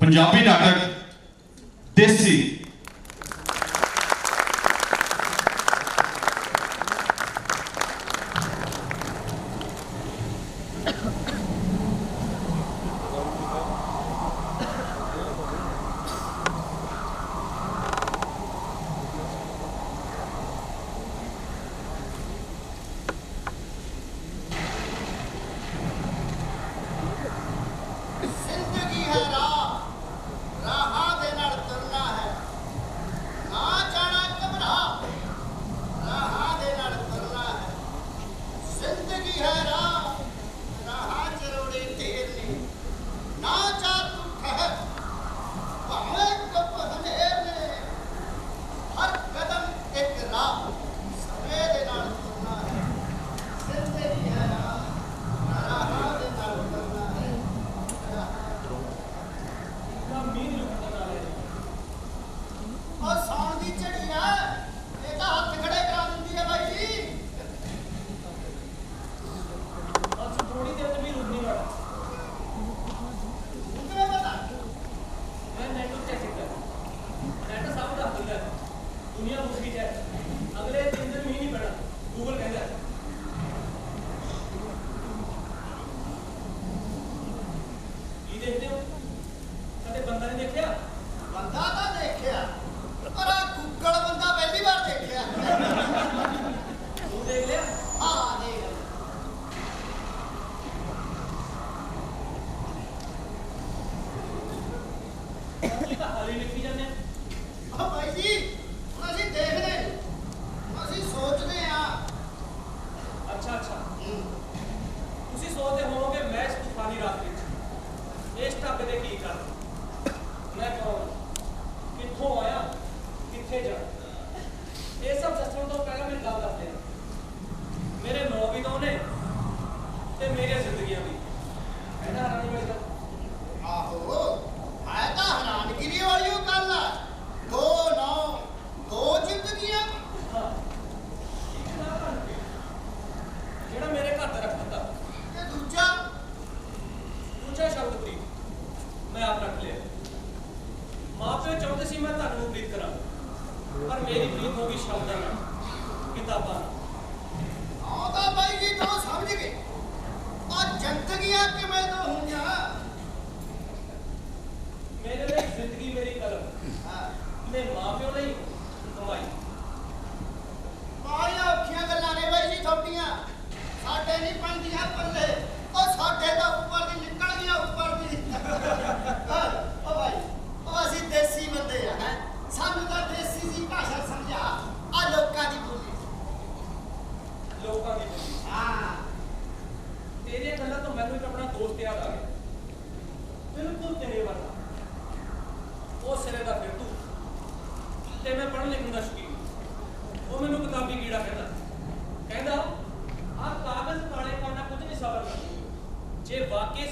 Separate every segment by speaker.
Speaker 1: ਪੰਜਾਬੀ ਨਾਟਕ ਦੇਸੀ
Speaker 2: ਸ਼ਬਦਾਂ ਨਾਲ ਕਿਤਾਬਾਂ ਆਹ
Speaker 3: ਤਾਂ ਬਾਈ ਜੀ ਤਾਂ ਸਮਝ ਗਏ ਆ ਜ਼ਿੰਦਗੀਆਂ ਕਿਵੇਂ ਤੋਂ ਹੁੰਦੀਆਂ?
Speaker 2: ਮੇਰੇ ਲਈ ਜ਼ਿੰਦਗੀ ਮੇਰੀ ਕਲਮ।
Speaker 3: ਹਾਂ।
Speaker 2: ਮੈਂ ਮਾਂ ਪਿਓ ਲਈ ਕਮਾਈ
Speaker 3: ਬਾਈ ਔਖੀਆਂ ਗੱਲਾਂ ਨੇ ਬਾਈ ਜੀ ਥੋਟੀਆਂ ਸਾਡੇ ਨਹੀਂ ਪੰਦੀਆਂ ਪੱਲੇ। ਉਹ ਸਾਡੇ ਤਾਂ ਉੱਪਰ ਦੀ ਨਿਕਲ ਗਿਆ ਉੱਪਰ ਦੀ।
Speaker 2: ਤੇਰੇ ਵਰਗਾ ਉਹ ਸਿਰੇ ਦਾ ਫਿਰਦੂ ਤੇ। ਮੈਂ ਪੜ੍ਹਨ ਲਿਖਣ ਦਾ ਸ਼ੌਕੀਨ। ਉਹ ਮੈਨੂੰ ਕਿਤਾਬੀ ਕੀੜਾ ਕਹਿੰਦਾ। ਕਹਿੰਦਾ ਆ ਕਾਗਜ਼ ਕਾਲੇ ਕਰਨਾ ਕੁਝ ਨਹੀਂ ਸਬਰ ਜੇ ਵਾਕਈ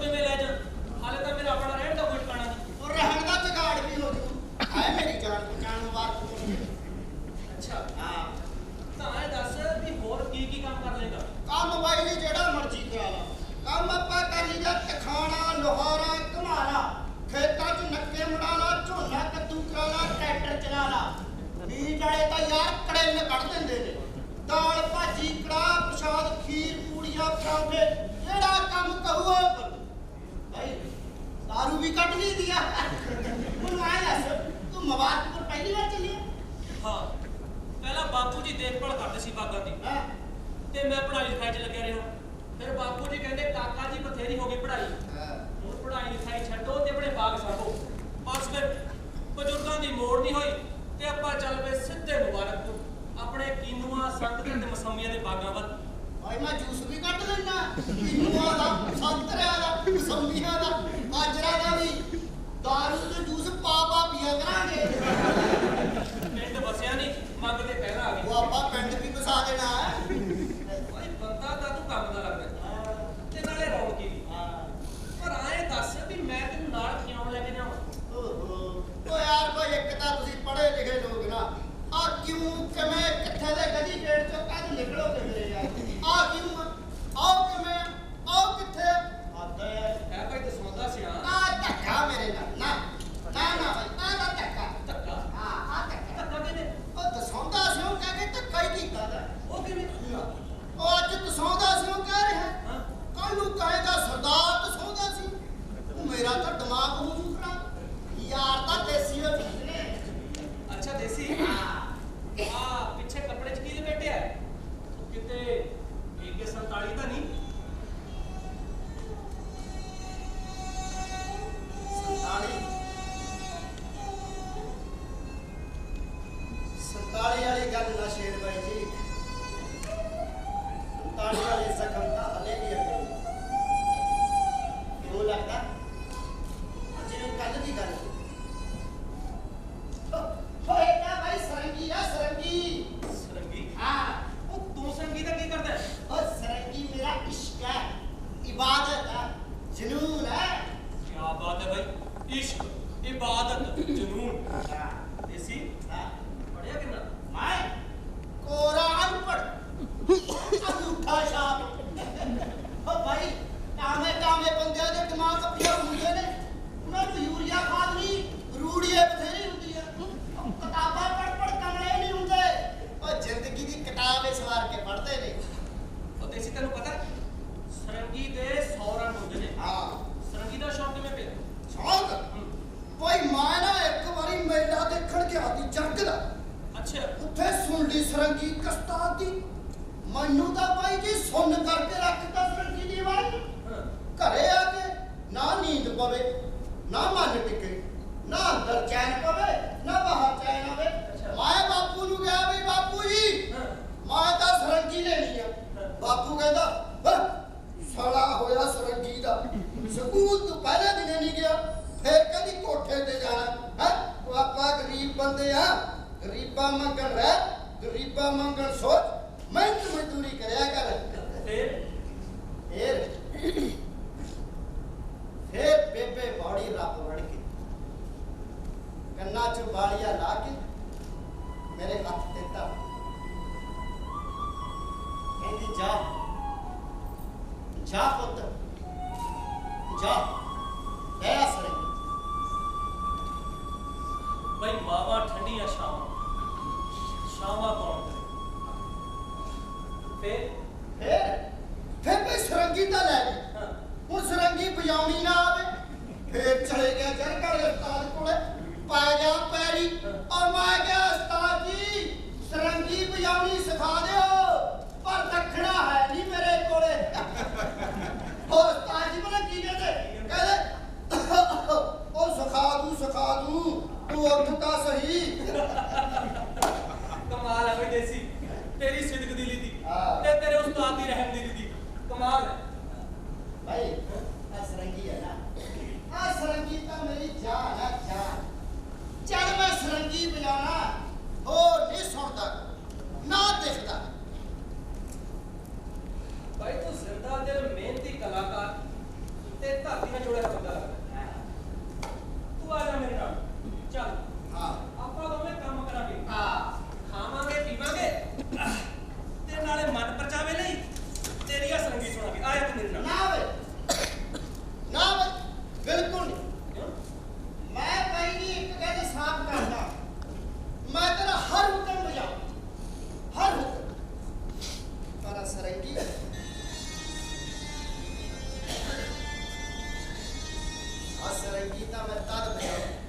Speaker 2: no ਤੇ ਮੈਂ ਪੜ੍ਹਾਈ ਲਿਖਾਈ 'ਚ ਲੱਗਿਆ ਰਿਹਾ।
Speaker 3: ਫਿਰ ਬਾਪੂ ਜੀ ਕਹਿੰਦੇ ਕਾਕਾ ਜੀ ਬਥੇਰੀ ਹੋ ਗਈ ਪੜ੍ਹਾਈ। ਹੁਣ ਪੜ੍ਹਾਈ ਲਿਖਾਈ ਛੱਡੋ ਤੇ ਆਪਣੇ ਬਾਗ ਸਾਂਭੋ। ਬਸ ਫਿਰ ਬਜ਼ੁਰਗਾਂ ਦੀ ਮੋੜ ਨਹੀਂ ਹੋਈ ਤੇ ਆਪਾਂ ਚੱਲ ਪਏ ਸਿੱਧੇ ਮੁਬਾਰਕਪੁਰ। ਆਪਣੇ ਕੀਨੂਆ ਸੰਤਰੇ ਤੇ ਮਸੰਮੀਆਂ ਦੇ
Speaker 2: ਬਾਗਾਂ ਵੱਲ। ਆਈ ਮੈਂ ਜੂਸ ਵੀ ਕੱਟ ਲੈਣਾ ਕੀਨੂਆ ਦਾ ਸੰਤਰਿਆਂ ਦਾ
Speaker 1: ਮਸੰਮੀਆਂ ਦਾ ਮਾਜਰਾ ਦਾ ਵੀ। ਦਾਰੂ ਤੇ ਜੂਸ ਪਾ ਪਾ ਪੀਆ ਕਰਾਂਗੇ।
Speaker 4: ਪਿੰਡ ਵਸਿਆ ਨਹੀਂ ਮੰਗ ਤੇ ਪਹਿਲਾਂ ਆ
Speaker 1: ਗਈ
Speaker 4: ਉਹ
Speaker 1: ਆਪਾਂ ਪਿੰਡ ਵੀ ਵਸਾ ਦੇਣਾ ਹੈ। ਸਕੂਲ ਤੋਂ ਪਹਿਲਾਂ ਦਿਨੇ ਨਹੀਂ ਗਿਆ। ਫਿਰ ਕਹਿੰਦੀ ਕੋਠੇ ਤੇ ਜਾਣਾ ਹੈ? ਆਪਾਂ ਗਰੀਬ ਬੰਦੇ ਆ। ਗਰੀਬਾਂ ਮੰਗਣ ਰਹਿ। ਗਰੀਬਾਂ ਮੰਗਣ ਸੋਚ। ਮਿਹਨਤ ਮਜ਼ਦੂਰੀ ਕਰਿਆ ਕਰ।
Speaker 4: ਫਿਰ?
Speaker 1: ਫਿਰ? ਫਿਰ ਬੇਬੇ ਬਾੜੀ ਰੱਬ ਵੜ ਕੇ ਕੰਨਾਂ 'ਚ ਬਾਲੀਆਂ ਲਾ ਕੇ ਮੇਰੇ ਹੱਥ ਤੇ ਧਰ ਕਹਿੰਦੀ ਜਾ। ਜਾ ਪੁੱਤ। ਜਾ ਲੈ ਆਸਰੇ
Speaker 4: ਬਈ ਮਾਵਾ ਠੰਡੀਆਂ ਸ਼ਾਵਾਂ ਸ਼ਾਵਾਂ ਕੌਣ ਕਰੇ? ਫੇਰ?
Speaker 1: ਫੇਰ? ਫੇਰ ਬਈ ਸਰੰਗੀ ਤਾਂ ਲੈ ਗਈ ਹੁਣ ਸਰੰਗੀ ਵਜਾਉਣੀ ਨਾ ਆਵੇ। ਫੇਰ ਚਲੇ ਗਿਆ ਜਰਕਾ ਉਸਤਾਦ ਕੋਲੇ। ਪਾ ਗਿਆ ਪੈਰੀ। ਔਰ ਮੈਂ ਗਿਆ ਬੋਲ ਤੂੰ ਤਾਂ ਸਹੀ।
Speaker 4: ਕਮਾਲ ਹੈ ਬਈ ਦੇਸੀ। ਤੇਰੀ ਸਿਦਕ ਦਿਲੀ ਦੀ ਤੇ ਤੇਰੇ ਉਸਤਾਦ ਦੀ ਰਹਿਮ ਦਿਲੀ ਦੀ ਕਮਾਲ ਹੈ
Speaker 1: ਭਾਈ ਆ ਸਰੰਗੀ ਹੈ ਨਾ। ਆ ਸਰੰਗੀ ਤਾਂ ਮੇਰੀ ਜਾਨ ਹੈ ਜਾਨ। ਚੱਲ ਮੈਂ ਸਰੰਗੀ ਬਜਾਣਾ ਹੋਰ ਨਹੀਂ ਸੁਣਦਾ ਨਾ ਦੇਖਦਾ।
Speaker 4: ਭਾਈ ਤੂੰ ਜ਼ਿੰਦਾ ਦਿਲ ਮਿਹਨਤੀ ਕਲਾਕਾਰ ਤੇ ਧਰਤੀ ਨਾਲ ਜੁੜਿਆ ਹੁੰਦਾ
Speaker 1: ਹੈ
Speaker 4: Kita
Speaker 1: 的
Speaker 4: 没
Speaker 1: 有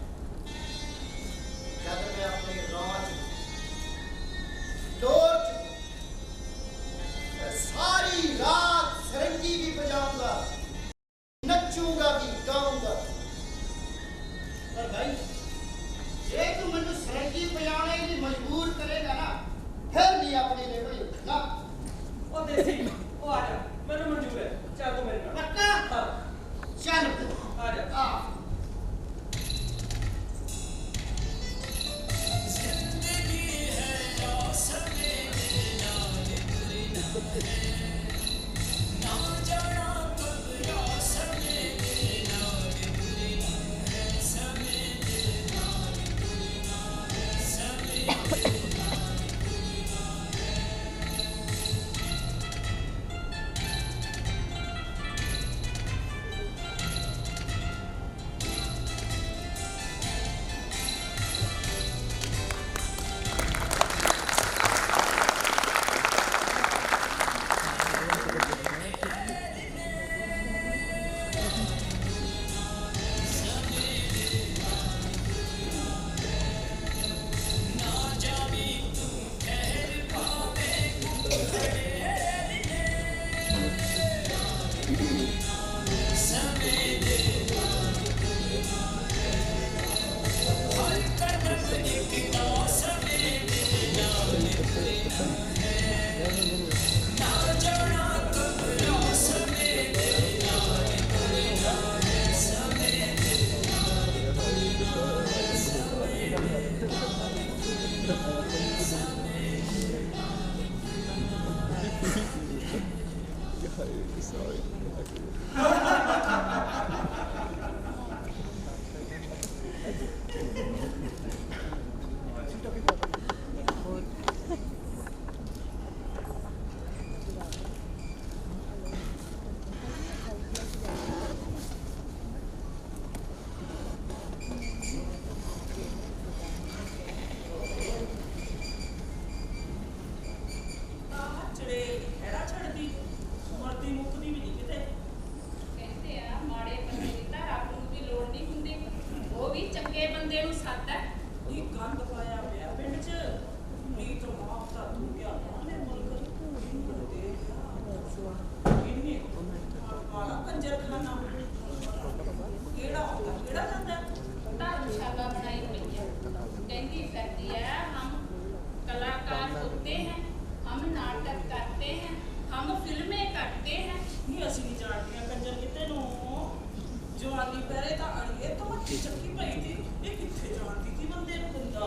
Speaker 4: ਚੱਕੀ ਭਾਈ ਜੀ ਇਹ ਕਿੱਥੇ ਜਾਣਦੀ ਸੀ ਬੰਦੇ ਨੂੰ ਦਿੰਦਾ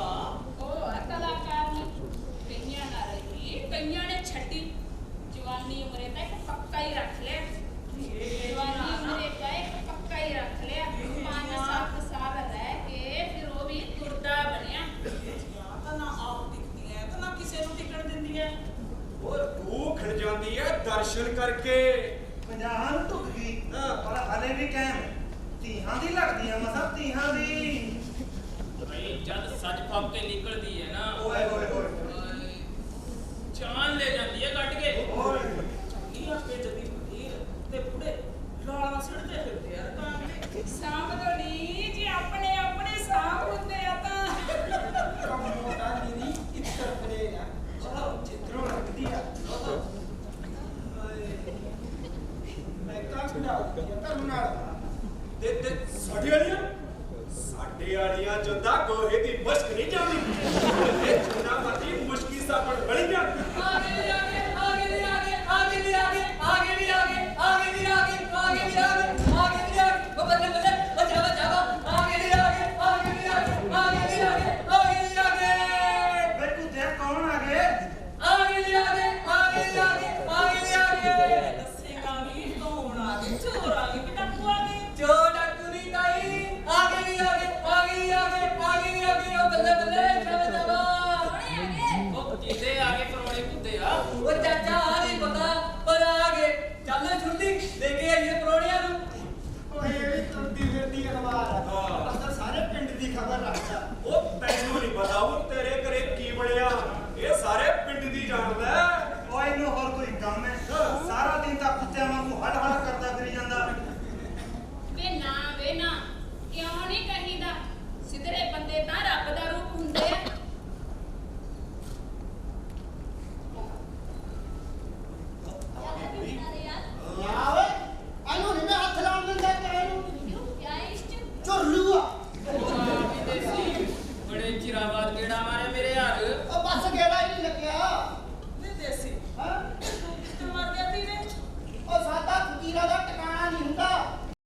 Speaker 5: ਉਹ ਆ ਕਲਾਕਾਰ ਨੇ ਕਈਆਂ ਨਾਲ ਰਹੀ ਕਈਆਂ ਨੇ ਛੱਡੀ ਜਵਾਨੀ ਉਮਰੇ ਤਾਂ ਇੱਕ ਪੱਕਾ ਹੀ ਰੱਖ ਲਿਆ ਜਵਾਨੀ ਉਮਰੇ ਦਾ ਇੱਕ ਪੱਕਾ ਹੀ ਰੱਖ ਲਿਆ ਪੰਜ ਸੱਤ ਸਾਲ ਰਹਿ ਕੇ ਫਿਰ ਉਹ ਵੀ ਤੁਰਦਾ ਬਣਿਆ
Speaker 4: ਤਾਂ ਨਾ ਆਪ ਦਿਖਦੀ ਹੈ ਤਾਂ ਨਾ ਕਿਸੇ ਨੂੰ ਟਿਕਣ ਦਿੰਦੀ ਹੈ
Speaker 6: ਉਹ ਰੂਹ ਖੜ ਜਾਂਦੀ ਹੈ ਦਰਸ਼ਨ ਕਰਕੇ
Speaker 7: ਪੰਜਾਹਾਂ ਨੂੰ ਢੁੱਕ ਗਈ
Speaker 6: ਹਾਂ।
Speaker 7: ਪਰ ਹਲੇ ਵੀ ਕਾਇਮ ਧੀਆਂ ਦੀ ਲੱਗਦੀ ਆ ਮਸਾ ਧੀਆਂ ਦੀ।
Speaker 4: ਭਾਈ ਜਦ ਸੱਜ ਫੱਬ ਕੇ ਨਿਕਲਦੀ ਹੈ ਨਾ
Speaker 7: ਓਏ ਹੋਏ
Speaker 4: ਓਏ, ਜਾਨ ਲੈ ਜਾਂਦੀ ਹੈ ਕੱਢ ਕੇ
Speaker 7: ਓਏ
Speaker 4: ਇਹ ਆਪੇ ਜਦੀ ਫਕੀਰ ਤੇ ਬੁੜੇ ਲਾਲਾਂ ਸੜਦੇ ਫਿਰਦੇ ਆ ਤਾਂ ਅਗਲੇ
Speaker 5: ਸਾਂਭ ਦੋ ਨੀ ਜੇ ਆਪਣੇ ਆਪਣੇ ਸਾਂਭ ਹੁੰਦੇ ਆ ਤਾਂ
Speaker 7: ਕੰਮ ਦਾ ਨੀਰੀ ਇੱਤਰ ਕਰੇਗਾ ਚਲੋ ਜਿੱਧਰੋਂ ਲੱਗਦੀ ਆ ਓਏ ਮੈਂ ਕਾਹ ਖੜਾ ਧਰਮ ਨਾਲ
Speaker 6: ਤੇ ਤੇ ਸਾਡੇ ਵਾਲੀਆਂ? ਸਾਡੇ ਵਾਲੀਆਂ ਜੁੰਦਾ ਗੋਹੇ ਦੀ ਮਸ਼ਕ ਨਹੀਂ ਜਾਂਦੀ ਇਹ ਜੁੰਦਾ ਮਰਦੀ ਮੁਸ਼ਕੀ ਸਾਪੜ ਬਣੀ ਜਾਂਦੀ